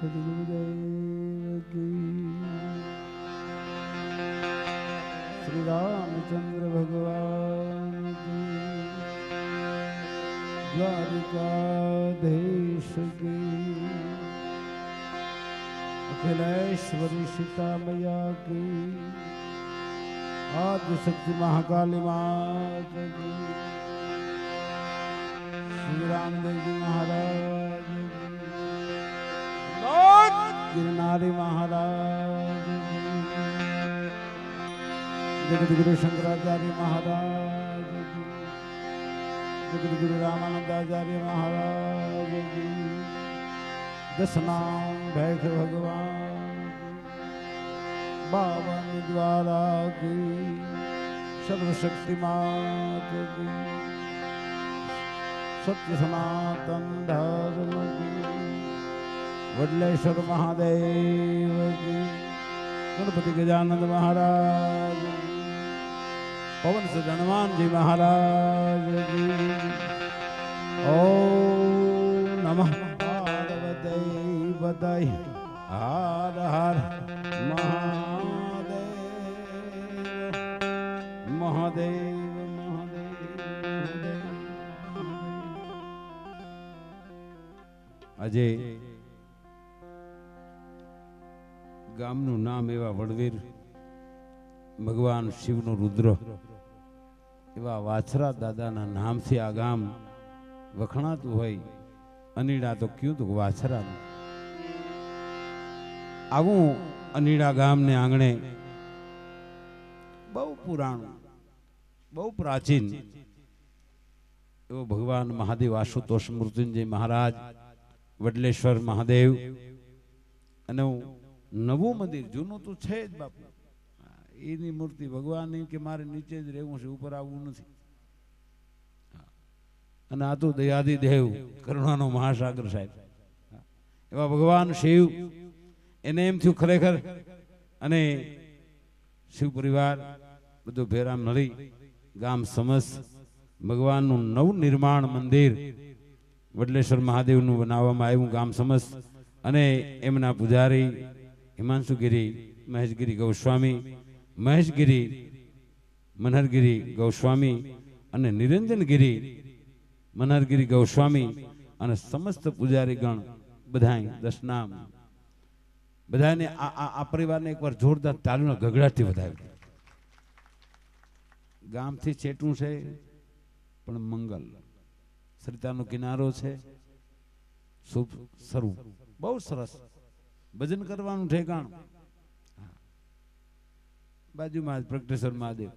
સદગુરુદેવ શ્રી રામચંદ્ર ભગવાન દ્વારિકાધીશ કી અખિલેશ્વરી સીતા મૈયા કી આદિશક્તિ મહાકાલી માતા કી શ્રી રામદેવજી મહારાજ ગિરનારી મહારાજ જગદગુરુ શંકરાચાર્ય મહારાજ જગદગુરુ રામાનંદાચાર્ય મહારાજ દસ નામ ભૈર ભગવાન બાવન દ્વારા કી સર્વશક્તિ માત સત્ય સનાતન ધર્મ કી વડલેશ્વર મહાદેવ ગણપતિ ગજાનંદ મહારાજ. પવન સદ હનુમાનજી મહારાજ ઓ નમઃ. પાર્વતી બધાઈ હાર હાર મહાદેવ મહાદેવ. આજે ગામનું નામ એવા વડવીર, ભગવાન શિવનું રુદ્ર, એવા વાછરા દાદાના નામથી આ ગામ વખણાતું હોય, અનીડા તો કયું તું વાછરા આવું અનીડા ગામને આંગણે બહુ પુરાણું, બહુ પ્રાચીન એવો ભગવાન મહાદેવ આશુતોષ મૃત્યુંજય મહારાજ, વડલેશ્વર મહાદેવ અને હું નવું મંદિર, જૂનું તો છે જ બાપુ. એની મૂર્તિ ભગવાનની કે મારે નીચે જ રહેવું છે, ઉપર આવવું નથી. અને આ તો દયાદી દેવ કરુણાનો મહાસાગર સાહેબ. એવા ભગવાન શિવ, એને એમ થયું ખરેખર. અને શિવ પરિવાર, બધું ભેરામ નળી, ગામ સમસ, ભગવાનનું નવું નિર્માણ મંદિર, વડલેશ્વર મહાદેવનું બનાવવામાં આવ્યું ગામ સમસ. અને એમના પૂજારી હિમાંશુગીરી, મહેશગીરી ગૌસ્વામી, મહેશગીરી, મનહરગીરી ગૌસ્વામી અને નિરંજનગીરી, મનહરગીરી ગૌસ્વામી અને સમસ્ત પૂજારી ગણ બધાય દશનામ બધાને આ આ પરિવારને એકવાર જોરદાર તાલુના ગગડાટથી વધાવ્યો ગામથી છેટું છે, પણ મંગલ. સરિતાનો કિનારો છે, શુભ સ્વરૂપ. બહુ સરસ. ભજન કરવાનું ઠેકાણું. બાજુમાં પ્રગટેશ્વર મહાદેવ.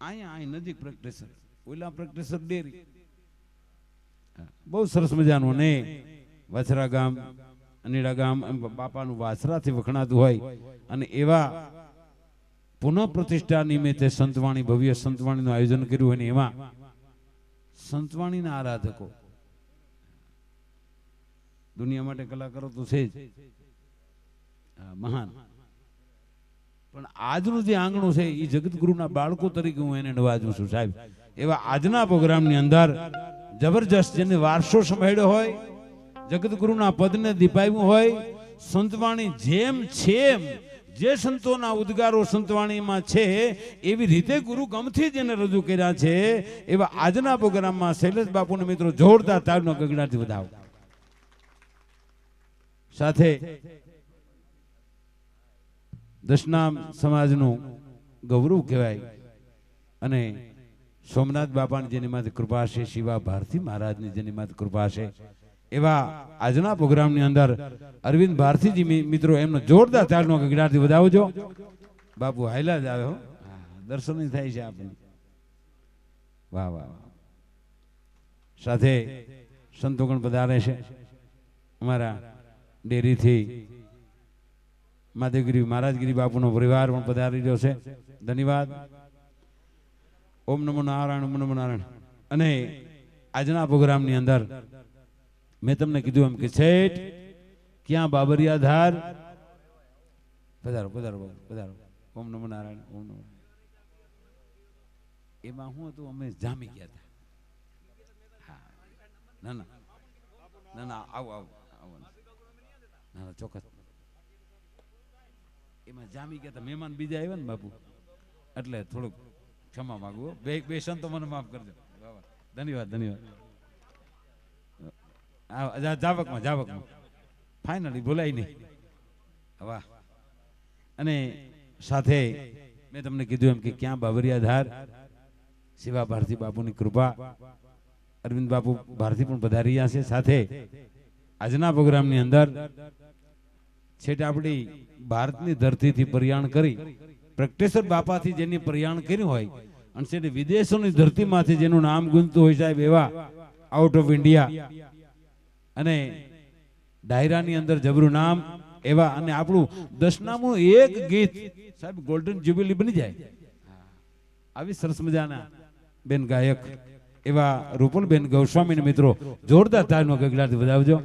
અહીંયા, અહીં નજીક પ્રગટેશ્વર. ઓલા પ્રગટેશ્વર ડેરી. બહુ સરસ મજાનું ને વાછરા ગામ, અનીડા ગામ બાપાનું વાછરાથી વખણાતું હોય. અને એવા પુનઃ પ્રતિષ્ઠા નિમિત્તે સંતવાણી, ભવ્ય સંતવાણીનું આયોજન કર્યું હોય ને એમાં સંતવાણીના આરાધકો. દુનિયા માટે કલાકારો તો છે જ. મહાન. પણ આજનું જે આંગણું છે એ જગતગુરુના બાળકો તરીકે હું એને નવાજું છું, સાહેબ. એવા આજના પ્રોગ્રામની અંદર જબરજસ્ત જેને વારસો સંભાળ્યો હોય જગતગુરુના પદને દીપાવ્યું હોય, સંતવાણી જેમ છે જે સંતોના ઉદ્ગારો સંતવાણીમાં છે, એવી રીતે ગુરુ ગમથી જેને રજૂ કર્યા છે, એવા આજના પ્રોગ્રામમાં શૈલેષ બાપુને મિત્રો જોરદાર તાળનો ગગડાથી વધાવો. સાથે દશનામ સમાજનું ગૌરવ કહેવાય અને સોમનાથ બાપાની જેની માથે કૃપા છે, શિવા ભારતી મહારાજની જેની માથે કૃપા છે, એવા આજના પ્રોગ્રામની અંદર અરવિંદ ભારતીજી મિત્રો, એમનો જોરદાર તાળનો ગગડાથી વધાવજો બાપુ હાઈલા જ આવે હો. દર્શન થાય છે આપણને વાહ વાહ. સાથે સંતોગણ પધારે છે. અમારા ડેરીથી. માધવગીરી, મહારાજગીરી બાપુનો પરિવાર પણ પધારી રહ્યો છે. ધન્યવાદ. ઓમ નમો નારાયણ, ઓમ નમો નારાયણ. અને આજના પ્રોગ્રામની અંદર મેં તમને કીધું એમ કે છેઠ ક્યાં બાબરિયા ધાર? પધારો પધારો પધારો. ઓમ નમો નારાયણ, ઓમ નમો એમાં હું હતું? અમે જામી ગયા હતા. હા. ના ના. ના ના, આવો આવો આવો. ચોક્કસ. એમાં જામી ગયા મહેમાન બીજા આવ્યા ને બાપુ? એટલે થોડુંક ક્ષમા માંગુ હો. બે બે સંતો મને માફ કરજો. ધન્યવાદ ધન્યવાદ. જાવકમાં જાવકમાં. ફાઇનલી ભૂલાય નહીં. વાહ. અને સાથે મેં તમને કીધું એમ કે ક્યાં બાબરિયા ધાર શિવા ભારતી બાપુની કૃપા. અરવિંદ બાપુ ભારતી પણ પધાર્યા છે સાથે. આજના પ્રોગ્રામની અંદર છેટ આપણી ભારતની ધરતીથી પ્રયાણ કરી, પ્રગટેશ્વર બાપાથી જેની પ્રયાણ કર્યું હોય અને છેટે વિદેશોની ધરતીમાંથી જેનું નામ ગુંજતું હોય સાહેબ એવા આઉટ ઓફ ઇન્ડિયા અને ડાયરાની અંદર જબરું નામ એવા અને આપણું દશનામું એક ગીત સાહેબ ગોલ્ડન જ્યુબિલી બની જાય. આવી સરસ મજાના બેન ગાયક એવા રૂપલબેન ગૌસ્વામી મિત્રો જોરદાર તાલનો ગગડાથી વધાવજો.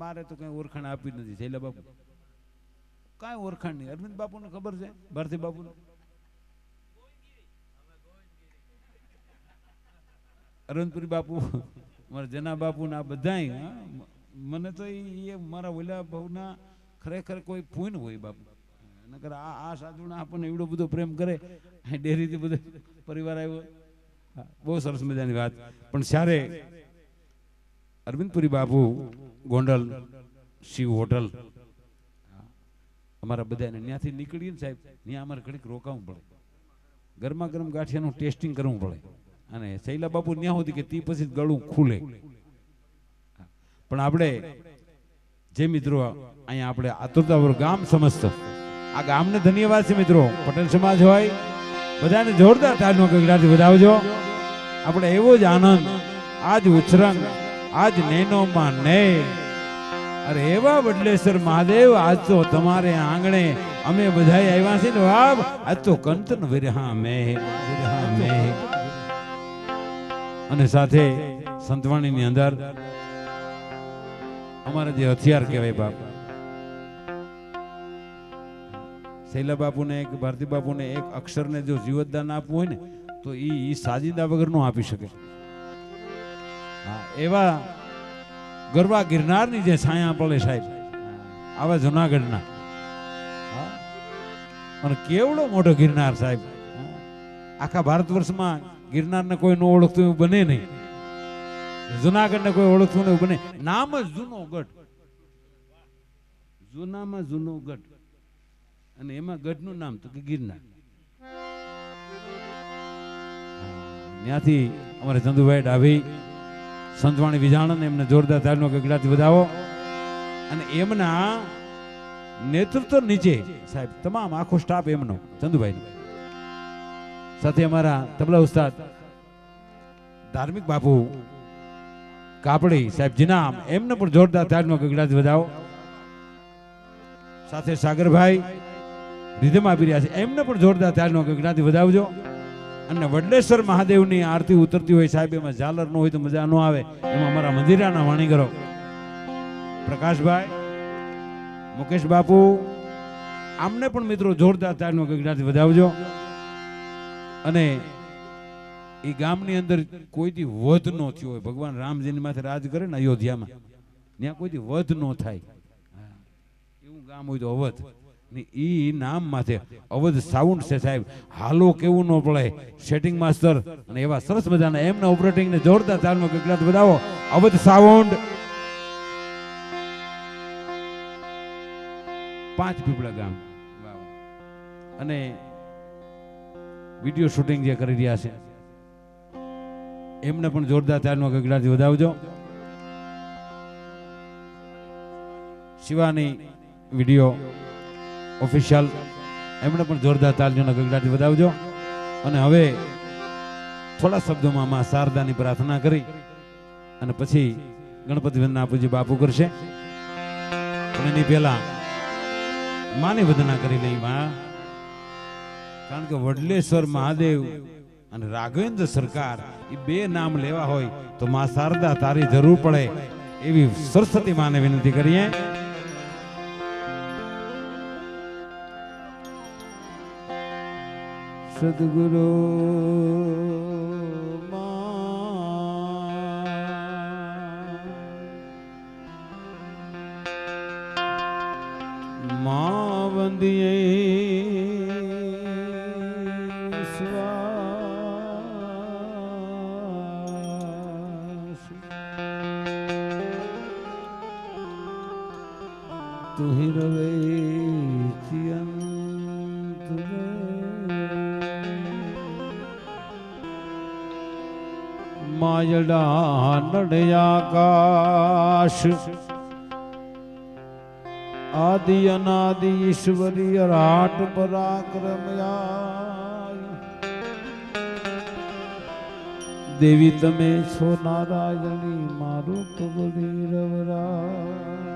મારે તો કઈ ઓળખાણ આપી નથી શૈલા બાપુ. કાંઈ ઓળખાણ નહીં. અરવિંદ બાપુને ખબર છે? ભારતી બાપુને? અરવિંદપુરી બાપુ, મારા જના બાપુ ને આ બધા મને તો એ મારા ઓલા ભાવના ખરેખર કોઈ પૂન હોય બાપુ. નકર આ આ સાધુના આપણને એવડો બધો પ્રેમ કરે ડેરીથી બધો પરિવાર આવ્યો. બહુ સરસ મજાની વાત. પણ ત્યારે અરવિંદપુરી બાપુ ગોંડલ શિવ હોટલ અમારા બધાને ત્યાંથી નીકળીએ ને સાહેબ, ત્યાં અમારે ઘડીક રોકાવું પડે. ગરમા ગરમ ગાંઠિયાનું ટેસ્ટિંગ કરવું પડે. અને શૈલા બાપુ ત્યાં સુધી કે તી પછી ગળું ખુલે. પણ આપણે, જે મિત્રો અહીંયા આપણે આતુરતાપૂર્વક ગામ સમસ્ત આ ગામને ધન્યવાદ છે મિત્રો. પટેલ સમાજ હોય, બધાને જોરદાર તાલનો ગગડાથી વધાવજો. આપણે એવો જ આનંદ, આજ ઉછરંગ, આજ નૈનોમાં ને અરે એવા વડલેશ્વર મહાદેવ, આજ તો તમારે આંગણે અમે બધા આવ્યા છે ને બાપ આજ તો કંતન વિરહા મે વિરહા મે અને સાથે સંતવાણીની અંદર, અમારા જે હથિયાર કહેવાય બાપ શૈલા બાપુને એક ભારતી બાપુને એક અક્ષરને જો જીવતદાન આપવું હોય ને, તો એ સાજીદા વગરનું આપી શકે હા, એવા ગરબા ગિરનારની જે છાયા પડે સાહેબ, આવા જુનાગઢના. અને કેવડો મોટો ગિરનાર સાહેબ. આખા ભારત વર્ષમાં ગિરનારને કોઈ ન ઓળખતું એવું બને નહીં. જુનાગઢને કોઈ ઓળખતું નહીં બને. નામ જ જૂનો ગઢ. જૂનામાં જૂનો ગઢ. અને એમાં ગઢનું નામ તો કે ગિરનાર. ત્યાંથી અમારે ચંદુભાઈ ડાભી, સંતવાણી વિજાણન એમને જોરદાર તાલનો ગગડાથી વધાવો. અને એમના નેતૃત્વ નીચે સાહેબ, તમામ આખો સ્ટાફ એમનો, ચંદુભાઈનો. સાથે અમારા તબલા ઉસ્તાદ, ધાર્મિક બાપુ, કાપડી, સાહેબ જીનામ એમને પણ જોરદાર તાલનો ગગડાથી વધાવો. સાથે સાગરભાઈ રિધમ આપી રહ્યા છે. એમને પણ જોરદાર તાલનો જ્ઞાતિ વધાવજો. અને વડલેશ્વર મહાદેવની આરતી ઉતરતી હોય, સાહેબ, એમાં ઝાલર ન હોય તો મજા ન આવે. એમાં અમારા મંદિરાના વાણીગરો પ્રકાશભાઈ, મુકેશ બાપુ, આમને પણ મિત્રો જોરદાર તાળનો જ્ઞાતિ વધાવજો. અને એ ગામની અંદર કોઈથી વધ ન થયો હોય, ભગવાન રામજીની માથે રાજ કરે ને અયોધ્યામાં. ત્યાં કોઈથી વધ ન થાય. એવું ગામ હોય તો અવધ. ને નામ માથે અવધ સાઉન્ડ છે સાહેબ. હાલો કેવું ન પડે. સેટિંગ માસ્ટર અને એવા સરસ મજાના એમના ઓપરેટિંગ ને જોરદાર તાલમાં ગગડાટ બતાવો અવધ સાઉન્ડ પાંચ પીપળા ગામ. અને વીડિયો શૂટિંગ જે કરી રહ્યા છે. એમને પણ જોરદાર તાલનો ગગડાથી વધાવજો. શિવાની વીડિયો ઓફિશિયલ એમણે પણ જોરદાર તાલીઓના ગગડાથી વધાવજો. અને હવે થોડા શબ્દોમાં માં શારદાની પ્રાર્થના કરી અને પછી ગણપતિ વંદના પૂજી બાપુ કરશે. પણ એની પહેલા માની વંદના કરી લઈ માં. કારણ કે વડલેશ્વર મહાદેવ અને રાઘવેન્દ્ર સરકાર એ બે નામ લેવા હોય તો માં શારદા તારી જરૂર પડે એવી સરસ્વતી માને વિનંતી કરીએ. સદગુરુ મા વંદિયે માયડા નડયાકાશ આદિ અનાદિ ઈશ્વરીય રાટ પરાક્રમયા દેવી તમે છો નારાયણી મારું કબડી રવરા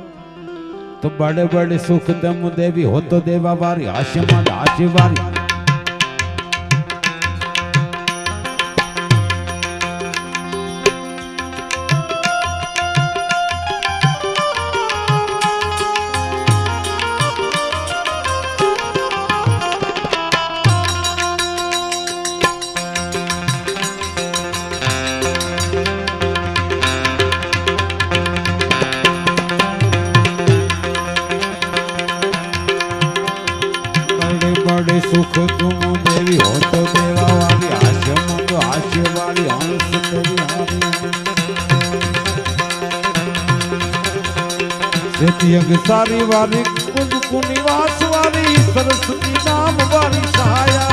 તો બડે બડે સુખ દમ દેવી હોતો દેવા વારી હાસ્યમાં હાસ્ય વારી સુખ તું દેવી હોત દેવા વારી હાસ્યમાં તો હાસ્ય વારી હંસ દેવી હારી સારી વાળી કુંજ કુની વાસ વારી સરસ્વતી નામ વાળી સહાયા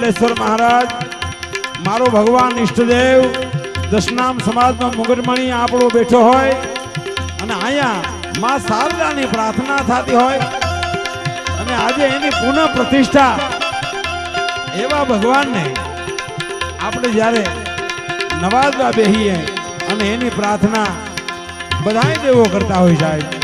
વડલેશ્વર મહારાજ, મારો ભગવાન ઈષ્ટદેવ, દશનામ સમાજનો મુગટમણી આપણો બેઠો હોય, અને અહીંયા માં શારદાની પ્રાર્થના થતી હોય, અને આજે એની પુનઃ પ્રતિષ્ઠા. એવા ભગવાનને આપણે જ્યારે નવાજવા બેહીએ અને એની પ્રાર્થના બધાય દેવો કરતા હોય સાહેબ.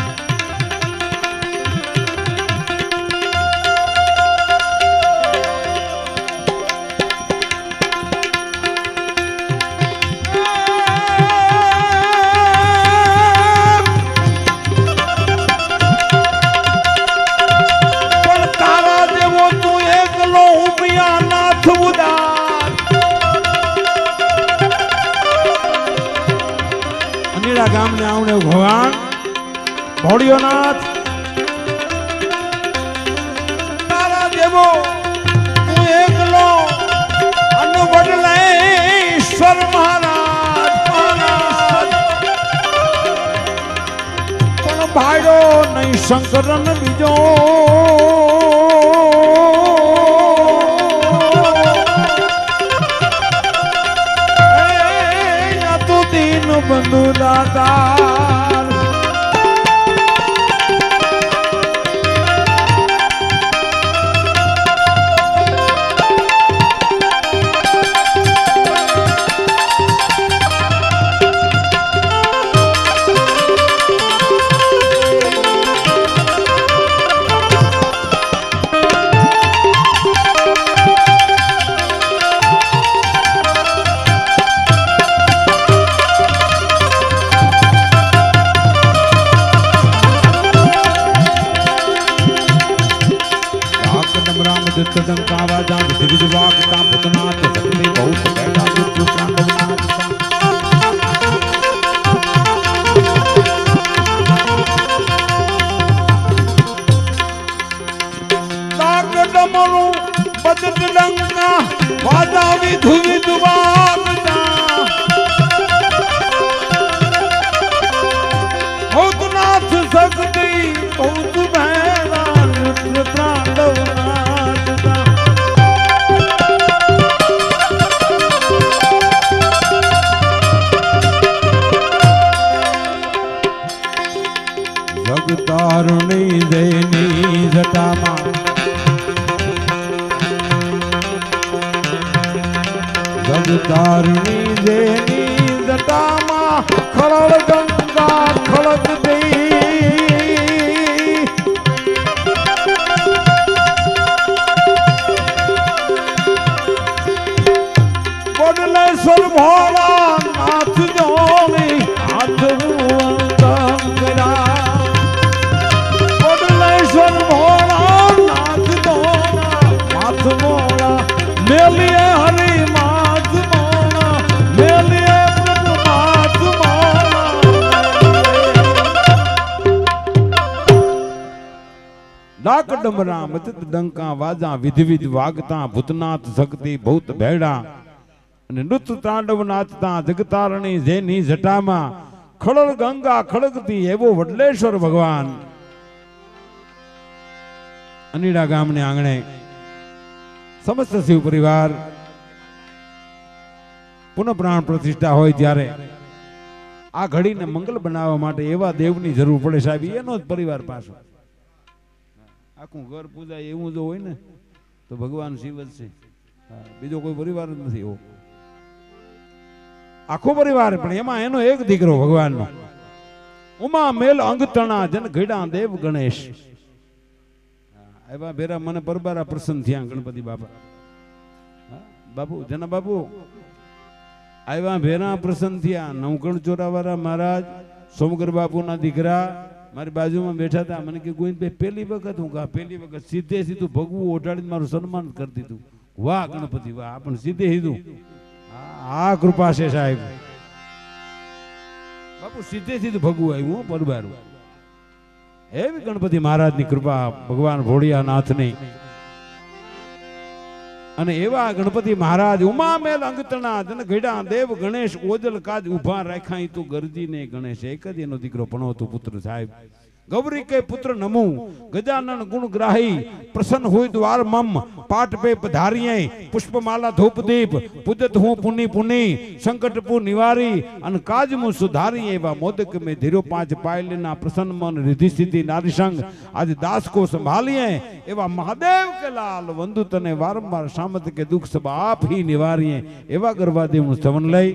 ભોળિયોનાથ. તારા દેવો તું એકલો અને વડલે ઈશ્વર મહારાજ મહારાજ પણ ભાડો નહીં શંકરન બીજો. બંધુ દાતાર વિવિધ વાગતા ડાક મચત ડંકા વાજા વિધવિધ વાગતા ભૂતનાથ શક્તિ ભૂત ભેડા અને નૃત તાંડવ નાચતા જગતારણી જેની જટામાં ખળળ ગંગા ખળગતી એવો વડલેશ્વર ભગવાન. અનીડા ગામને આંગણે સમસ્ત શિવ પરિવાર પુનઃ પ્રાણ પ્રતિષ્ઠા હોય ત્યારે આ ઘડીને મંગલ બનાવવા માટે એવા દેવની જરૂર પડે સાહેબ, એનો જ પરિવાર પાછો. આખું ઘર પૂજા એવું જો હોય ને, તો ભગવાન શિવ જ છે. બીજો કોઈ પરિવાર જ નથી એવો. આખો પરિવાર, પણ એમાં એનો એક દીકરો ભગવાનનો. ઉમા મેલ અંગતણા જન ઘડા દેવ ગણેશ. આવ્યા ભેરા મને પરબારા પ્રસન્ન થયા ગણપતિ બાપા. બાપુ, જના બાપુ આવ્યા ભેરા પ્રસન્ન થયા. નવકણ ચોરાવાળા મહારાજ, સોમગર બાપુના દીકરા મારી બાજુમાં બેઠા હતા. મને કે ગોવિંદભાઈ પહેલી વખત હું કહા પહેલી વખત સીધે સીધું ભગવું ઓઢાડીને મારું સન્માન કરી દીધું. વાહ, ગણપતિ, વાહ પણ સીધે સીધું. આ કૃપા છે સાહેબ. બાપુ, સીધે સીધું ભગવું આવ્યું પરબારું. એવી ગણપતિ મહારાજની કૃપા, ભગવાન ભોળિયાનાથની. અને એવા ગણપતિ મહારાજ ઉમામેલ અંગતણા જન ઘડા દેવ ગણેશ ઓજલ કાજ ઊભા રાખ્યા તું ગરજીને ગણેશ. એક જ એનો દીકરો ભણવતો પુત્ર સાહેબ. ગૌરી કે પુત્ર નમુ. ગજાનન ગુણ ગ્રાહી. પ્રસન્ન હોય દ્વાર મમ. પાટ પે પધારીએ પુષ્પમાલા ધૂપ દીપ. પૂજત હું પુની પુની. સંકટ પુ નિવારી. અન કાજ મુ સુધારી એવા મોદક મે ધીરો પાંચ પાયલના પ્રસન્ન મન રિધિ સિદ્ધિ નારી સંગ. આજ દાસ કો સંભાલીએ. એવા મહાદેવ કે લાલ વંદુ તને વારંવાર સામત કે દુઃખ સબ આપ હી નિવારીએ. એવા ગરબાદેવનું સ્તવન લઈ.